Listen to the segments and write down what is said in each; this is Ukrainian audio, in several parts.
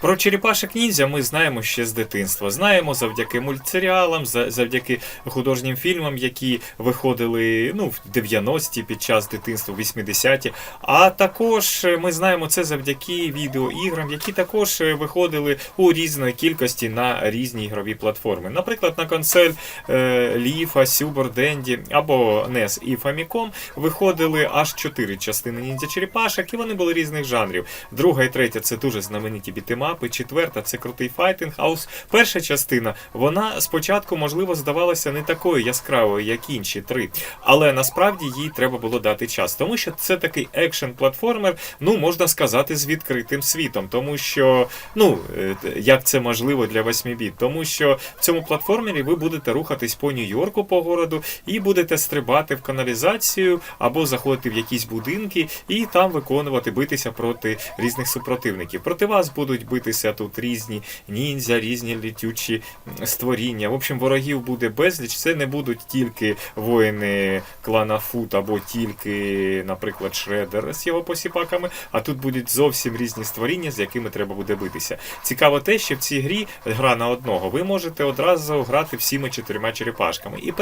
Про черепашок ніндзя ми знаємо ще з дитинства. Знаємо завдяки мультсеріалам, за- завдяки художнім фільмам, які виходили ну, в 90-ті під час дитинства, в 80-ті. А також е, ми знаємо це завдяки відеоіграм, які також е, виходили у різної кількості на різні ігрові платформи. Наприклад, на консоль е, Ліфа, Сюбор, Денді або NES і Famicom виходили аж чотири частини ніндзя черепашок, і вони були різних жанрів. Друга і третя це дуже знамениті бітемапи. Четверта це крутий файтинг. А ось перша частина вона спочатку, можливо, здавалася не такою яскравою, як інші три. Але насправді їй треба було дати час, тому що це такий екшен-платформер, ну можна сказати, з відкритим світом, тому що ну е, як це можливо для 8 біт, тому що в цьому платформері ви будете рухатись по Нью-Йорку по городу і будете стрибати в каналізацію або заходити в якісь будинки і там виконувати битися проти різних супротивників. Проти вас будуть битися тут різні ніндзя, різні літючі створіння. В общем, ворогів буде безліч. Це не будуть тільки воїни клана Фут або тільки, наприклад, Шредер з його посіпаками, а тут будуть зовсім різні створіння, з якими треба буде битися. Цікаво те, що в цій грі гра на одного. Ви можете одразу грати всіми чотирма черепашками і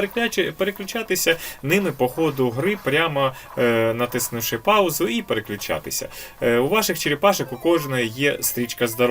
переключатися ними по ходу гри, прямо е, натиснувши паузу і переключатися. Е, у ваших черепашок у кожної є стрічка здоров'я.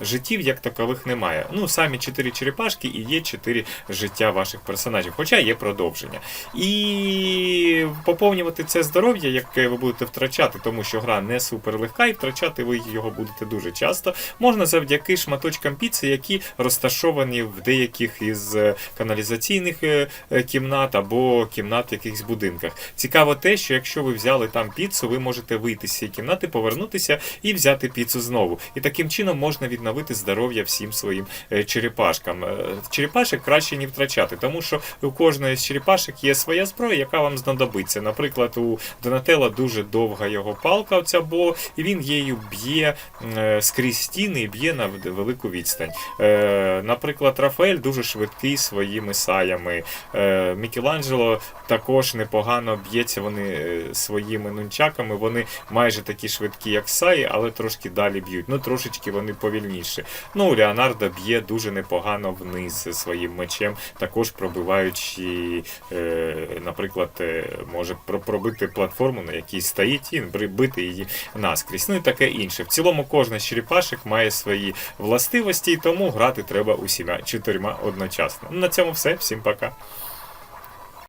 Життів як такових немає. Ну, самі чотири черепашки і є чотири життя ваших персонажів, хоча є продовження. І поповнювати це здоров'я, яке ви будете втрачати, тому що гра не суперлегка, і втрачати ви його будете дуже часто. Можна завдяки шматочкам піци, які розташовані в деяких із е, каналізаційних е, е, кімнат або кімнат в якихось будинках. Цікаво те, що якщо ви взяли там піцу, ви можете вийти з цієї кімнати, повернутися і взяти піцу знову. І таким чином можна відновити здоров'я всім своїм е, черепашкам. Е, Черепашок краще не втрачати, тому що у кожної з черепашок є своя зброя, яка вам знадобиться. Наприклад, у Донателла дуже довга його палка, оця бо, і він її б'є е, скрізь стіни і б'є на велику відстань. Наприклад, Рафаель дуже швидкий своїми саями. Мікеланджело також непогано б'ється вони своїми нунчаками. Вони майже такі швидкі, як Саї, але трошки далі б'ють. Ну трошечки вони повільніші. Ну, Леонардо б'є дуже непогано вниз своїм мечем, також пробиваючи, е, наприклад, е, може пробити платформу, на якій стоїть, і бри- бити її наскрізь. Ну і таке інше. В цілому кожна з черепашок має свої властивості, і тому грати треба усіма чотирма одночасно. На цьому все. Всім пока.